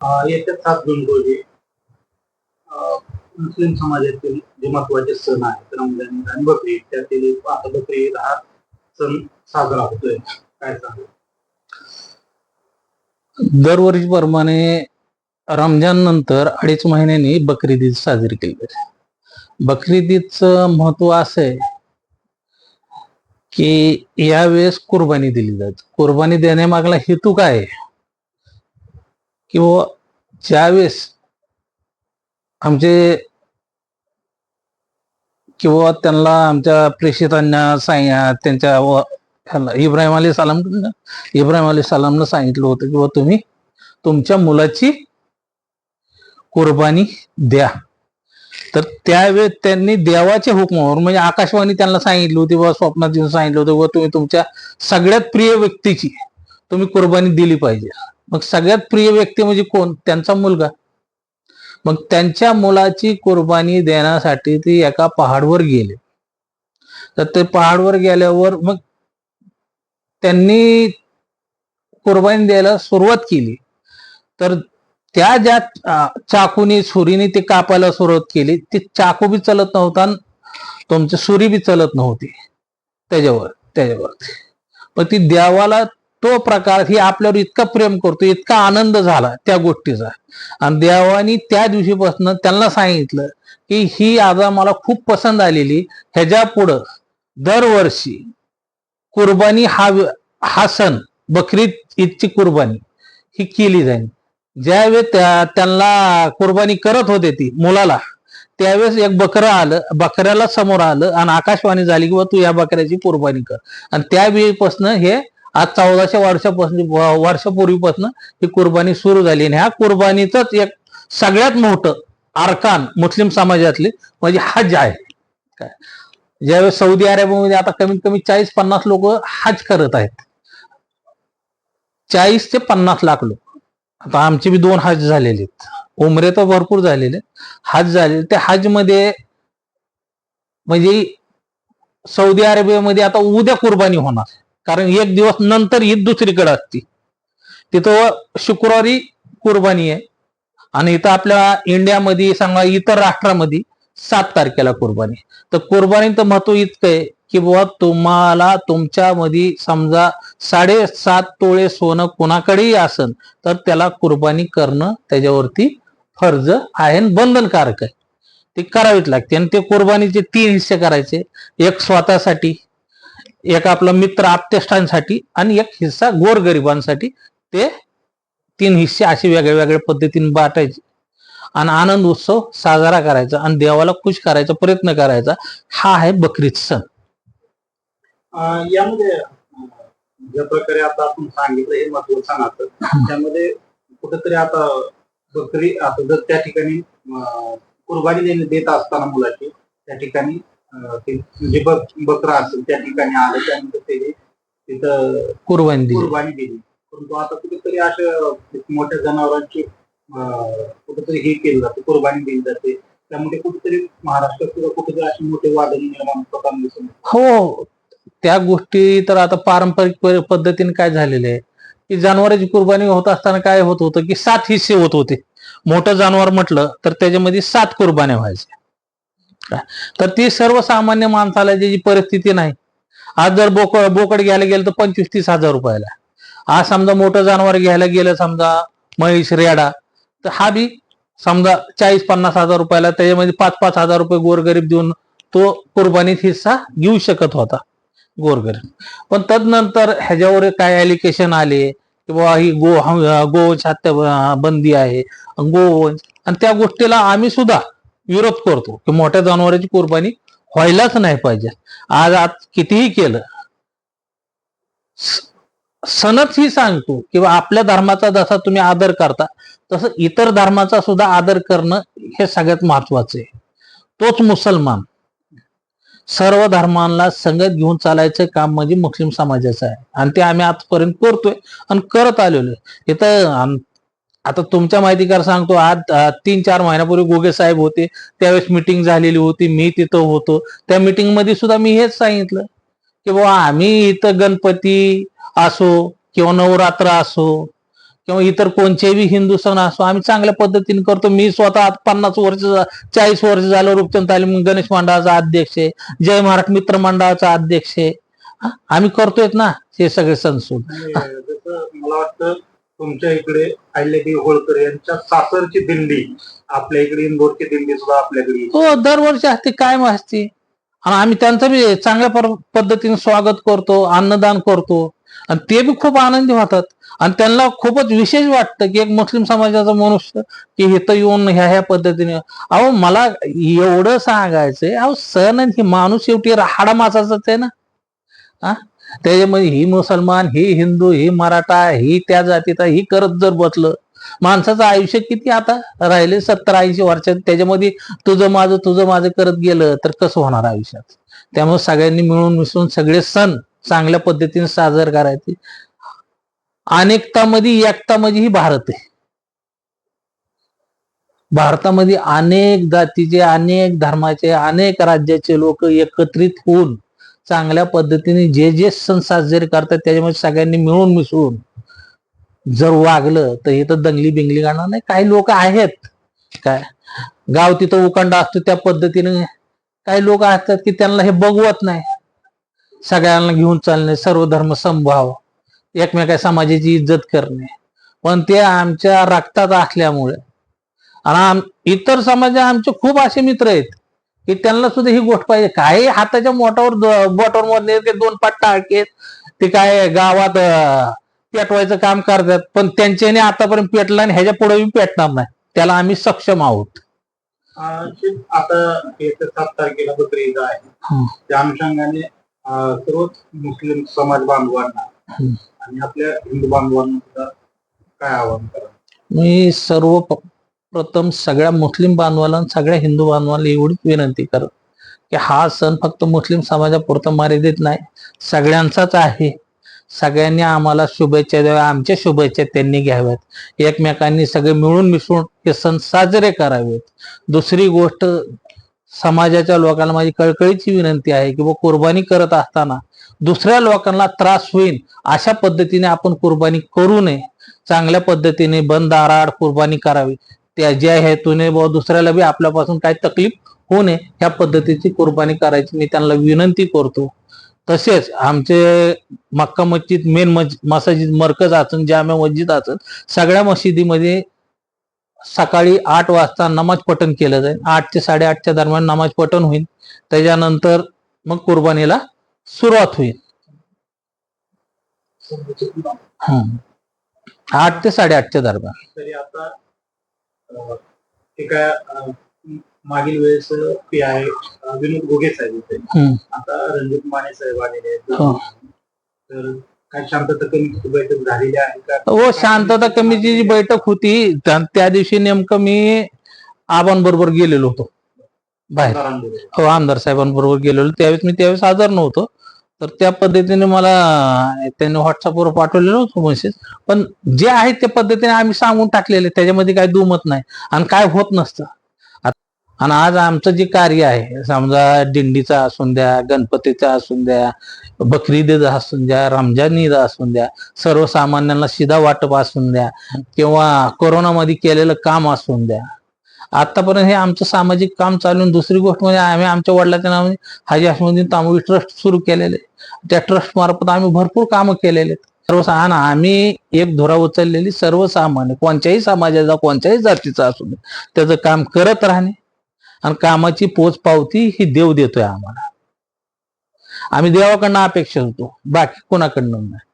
येत्या सात जून रोजी मुस्लिम समाजातील जे महत्त्वाचे सण आहेत रमजान आणि बकरी त्यातील आता बकरी हा सण साजरा होतोय. काय सांगू दरवर्षीप्रमाणे रमजान नंतर अडीच महिन्यांनी बकरीद ईद साजरी केली जाते. बकरीद ईदचं महत्त्व असं आहे की यावेळेस कुर्बानी दिली जाते. कुर्बानी देण्यामागला हेतू काय आहे? किंवा ज्यावेळेस आमचे किंवा त्यांना आमच्या प्रेषितांना सांग त्यांच्या व- इब्राहिम अली सलाम इब्राहिम अली सलामनं सांगितलं होतं किंवा तुम्ही तुमच्या मुलाची कुर्बानी द्या. तर त्यावेळेस त्यांनी देवाच्या हुकमावर म्हणजे आकाशवाणी त्यांना सांगितली होती व स्वप्नात येऊन सांगितलं होतं व तुम्ही तुमच्या सगळ्यात प्रिय व्यक्तीची तुम्ही कुर्बानी दिली पाहिजे. मग सगळ्यात प्रिय व्यक्ती म्हणजे कोण? त्यांचा मुलगा. मग त्यांच्या मुलाची कुर्बानी देण्यासाठी ते एका पहाडवर गेले. तर ते पहाडवर गेल्यावर मग त्यांनी कुर्बानी द्यायला सुरुवात केली. तर त्या ज्या चाकूने सुरीने ते कापायला सुरुवात केली ते चाकू बी चलत नव्हता आणि तुमची सुरी बी चलत नव्हती. त्याच्यावर त्याच्यावर पण ती देवाला तो प्रकार ही आपल्यावर इतका प्रेम करतो इतका आनंद झाला त्या गोष्टीचा. आणि देवानी त्या दिवशीपासून त्यांना सांगितलं की ही आजा मला खूप पसंत आलेली. ह्याच्या पुढं दरवर्षी कुर्बानी हा हा सण बकरीद ईदची कुर्बानी ही केली जाईल. ज्यावेळी त्या त्यांना कुर्बानी करत होते ती मुलाला त्यावेळेस एक बकरं आलं बकऱ्याला समोर आलं आणि आकाशवाणी झाली की "बुवा तू या बकऱ्याची कुर्बानी कर. आणि त्यावेळीपासून हे आज चौदाशे वर्षापासून वर्षापूर्वीपासून ही कुर्बानी सुरू झाली आणि ह्या कुर्बानीच एक सगळ्यात मोठं अरकान मुस्लिम समाजातले म्हणजे हज आहे. काय? ज्यावेळेस सौदी अरेबियामध्ये आता कमीत कमी चाळीस पन्नास लोक हज करत आहेत. चाळीस ते पन्नास लाख लोक. आता आमचे बी दोन हज झालेले आहेत. उमरे तर भरपूर झालेले हज झालेले त्या हजमध्ये म्हणजे सौदी अरेबियामध्ये आता उद्या कुर्बानी होणार. कारण एक दिवस नंतर ईद दुसरीकडे असते. तिथं शुक्रवारी कुर्बानी आहे. आणि इथं आपल्या इंडियामध्ये सांगा इतर राष्ट्रामध्ये सात तारखेला कुर्बानी तर कुर्बानीचं महत्त्व इतकं आहे की बुवा तुम्हाला तुमच्यामध्ये समजा साडेसात तोळे सोनं कोणाकडेही असन तर त्याला कुर्बानी करणं त्याच्यावरती फर्ज आहे बंधनकारक आहे. ते करावीच लागते. आणि ते कुर्बानीचे तीन हिस्से करायचे. एक स्वतःसाठी एक आपला मित्र आप्तेष्टांसाठी आणि एक हिस्सा गोरगरिबांसाठी ते तीन हिस्से असे वेगळ्या वेगळ्या पद्धतीने बाटायचे. आणि आनंद उत्सव साजरा करायचा आणि देवाला खुश करायचा प्रयत्न करायचा. हा आहे बकरीद सण. यामध्ये ज्या प्रकारे आता आपण सांगितलं हे महत्त्व सणाचं त्यामध्ये कुठेतरी आता बकरी आता जर त्या ठिकाणी कुर्बानी देत असताना मुलाची त्या ठिकाणी ते म्हणजे बक बकरा असेल त्या ठिकाणी आलं त्यानंतर ते तिथं कुर्बानी दिली. कुर्बानी दिली. परंतु आता कुठेतरी अशा मोठ्या जनावरांची कुठेतरी हे केलं जातं कुर्बानी दिली जाते. त्यामुळे कुठेतरी महाराष्ट्रात सुद्धा कुठेतरी अशी मोठे वादन निर्माण होताना दिसून येतं. हो त्या गोष्टी तर आता पारंपरिक पद्धतीने काय झालेले आहे? की जनावरांची कुर्बानी होत असताना काय होत होतं? की सात हिस्से होत होते. मोठं जनावर म्हटलं तर त्याच्यामध्ये सात कुर्बान्या व्हायच्या? तर ती सर्वसामान्य माणसाला ज्याची परिस्थिती नाही. आज जर बोक बोकड घ्यायला गेलं तर पंचवीस तीस हजार रुपयाला. आज समजा मोठं जनावर घ्यायला गेलं समजा म्हैस रेडा तर हा बी समजा चाळीस पन्नास हजार रुपयाला त्याच्यामध्ये पाच पाच हजार रुपये गोरगरीब देऊन तो कुर्बानीत हिस्सा घेऊ शकत होता गोरगरीब. पण तदनंतर ह्याच्यावर काय ऍलिकेशन आले की बाबा ही गो गोवंश हत्या बंदी आहे गोवंश आणि त्या गोष्टीला आम्ही सुद्धा विरोध करतो. की मोठ्या जनावरांची कुर्बानी व्हायलाच नाही पाहिजे. आज आज कितीही केलं स- सणच ही सांगतो किंवा आपल्या धर्माचा जसा तुम्ही आदर करता तसं इतर धर्माचा सुद्धा आदर करणं हे सगळ्यात महत्वाचं आहे. तोच मुसलमान. सर्व धर्मांना संगत घेऊन चालायचं काम म्हणजे मुस्लिम समाजाचं आहे. आणि ते आम्ही आजपर्यंत करतोय आणि करत आलेलो आहे. इथं आता तुमच्या माहितीकार सांगतो आज तीन चार महिन्यापूर्वी गोगे साहेब होते त्यावेळेस मिटिंग झालेली होती मी तिथं होतो. त्या मिटिंगमध्ये सुद्धा मी हेच सांगितलं की बाबा आम्ही इथं गणपती असो किंवा नवरात्र असो किंवा इतर कोणतेही हिंदू सण असो आम्ही चांगल्या पद्धतीने करतो. मी स्वतः पन्नास वर्ष चाळीस वर्ष झालं रूपचंद तालीम गणेश मंडळाचा अध्यक्ष आहे जय महाराष्ट्र मित्र मंडळाचा अध्यक्ष आहे. आम्ही करतोय ना हे सगळे सण सून मला वाटतं तुमच्या इकडे अहिल्यादेवी होळकर यांच्या सासरची दिंडी. आपल्या इकडे इंदोरची दिंडी सुद्धा आपल्याकडे. हो दरवर्षी असते कायम असते. आणि आम्ही त्यांचं बी चांगल्या पद्धतीने स्वागत करतो अन्नदान करतो. आणि ते बी खूप आनंदी होतात. आणि त्यांना खूपच विशेष वाटतं की एक मुस्लिम समाजाचा मनुष्य की इथं येऊन ह्या ह्या पद्धतीने. अहो मला एवढं सांगायचंय अहो सण ही माणूस शेवटी राहाडा मासाचाच आहे ना? हा त्याच्यामध्ये ही मुसलमान ही हिंदू ही मराठा ही त्या जातीचा ही करत जर बसलं माणसाचं आयुष्य किती आता राहिले? सत्तर ऐंशी वर्षात त्याच्यामध्ये तुझं माझं तुझं माझं करत गेलं तर कसं होणार आयुष्यात? त्यामुळे सगळ्यांनी मिळून मिसळून सगळे सण चांगल्या पद्धतीने साजर करायचे. अनेकतामध्ये एकतामध्ये ही भारत आहे. भारतामध्ये अनेक जातीचे अनेक धर्माचे अनेक राज्याचे लोक एकत्रित होऊन चांगल्या पद्धतीने जे जे सण साजरे करतात त्याच्यामध्ये सगळ्यांनी मिळून मिसळून जर वागलं तर इथं दंगली बिंगली करणार नाही. काही लोक आहेत. काय? गाव तिथं उखंड असतो त्या पद्धतीने काही लोक असतात की त्यांना हे बघवत नाही. सगळ्यांना घेऊन चालणे सर्व धर्म समभाव एकमेका समाजाची इज्जत करणे. पण ते आमच्या रक्तात असल्यामुळे. आणि आम- इतर समाज आमचे खूप असे मित्र आहेत. की त्यांना सुद्धा ही गोष्ट पाहिजे. काही हाताच्या मोठावर बोटावर मोजणे ते दोन पाट टाळकेत. ते काय गावात पेटवायचं काम करतात. पण त्यांच्याने आतापर्यंत पेटला आणि ह्याच्या पुढे पेटणार नाही. त्याला आम्ही सक्षम आहोत. आता सात तारखेला बकरी ईद आहे. त्या अनुषंगाने सर्वच मुस्लिम समाज बांधवांना. आणि आपल्या हिंदू बांधवांना सुद्धा काय आवाहन करा मी सर्व प्रथम सगळ्या मुस्लिम बांधवाला सगळ्या हिंदू बांधवाला एवढीच विनंती करत की हा सण फक्त मुस्लिम समाजापुरता मर्यादित नाही सगळ्यांचाच आहे. सगळ्यांनी आम्हाला शुभेच्छा द्याव्या आमच्या शुभेच्छा त्यांनी घ्याव्यात. एकमेकांनी सगळे मिळून मिसळून हे सण साजरे करावेत. दुसरी गोष्ट समाजाच्या लोकांना माझी कळकळीची विनंती आहे की व कुर्बानी करत असताना दुसऱ्या लोकांना त्रास होईल अशा पद्धतीने आपण कुर्बानी करू नये. चांगल्या पद्धतीने बंद आराड कुर्बानी करावी. त्या ज्या हेतूने व दुसऱ्याला बी आपल्यापासून काही तकलीफ होऊ नये. ह्या पद्धतीची कुर्बानी करायची. मी त्यांना विनंती करतो. तसेच आमचे मक्का मस्जिद मेन मस्जिद मरकज असून जाम्या मस्जिद असून सगळ्या मशिदीमध्ये सकाळी आठ वाजता नमाज पठण केलं जाईल. आठ ते साडेआठच्या दरम्यान नमाज पठण होईल. त्याच्यानंतर मग कुर्बानीला सुरुवात होईल. आठ ते साडेआठच्या दरम्यान. अं, मागील वेळेस आहे अं, विनोद घोगे साहेब होते. आता रणजित माने साहेब आलेले आहेत. हो. तर काय शांतता कमी बैठक झालेली आहे का? हो शांतता कमिटीची जी बैठक होती त्या दिवशी नेमकं मी आबांबरोबर गेलेलो होतो. बाहेर. हो आमदार साहेबांबरोबर गेलेलो. त्यावेळेस मी त्यावेळेस हजर नव्हतो. तर त्या पद्धतीने मला त्यांनी व्हॉट्सअपवर पाठवलेलं होतं मेसेज पण जे आहे त्या पद्धतीने आम्ही सांगून टाकलेले त्याच्यामध्ये काही दुमत नाही. आणि काय होत नसतं. आणि आज आमचं जे कार्य आहे समजा दिंडीचा असून द्या गणपतीचा असून द्या बकरी ईद असून द्या रमजान ईद असून द्या सर्वसामान्यांना शिधा वाटप असून द्या किंवा कोरोनामध्ये केलेलं काम असून द्या आतापर्यंत हे आमचं सामाजिक काम चालून दुसरी गोष्ट म्हणजे आम्ही आमच्या वडिलाच्या नावाने हाजी अहमदीन तांबवी ट्रस्ट सुरू केलेले त्या ट्रस्ट मार्फत आम्ही भरपूर कामं केलेले आहेत. आम्ही एक धुरा उचललेली सर्वसामान्य कोणत्याही समाजाचा कोणत्याही जातीचा असू दे त्याचं काम करत राहणे आणि कामाची पोच पावती ही देव देतोय आम्हाला. आम्ही देवाकडनं अपेक्षा होतो. बाकी कोणाकडनं नाही.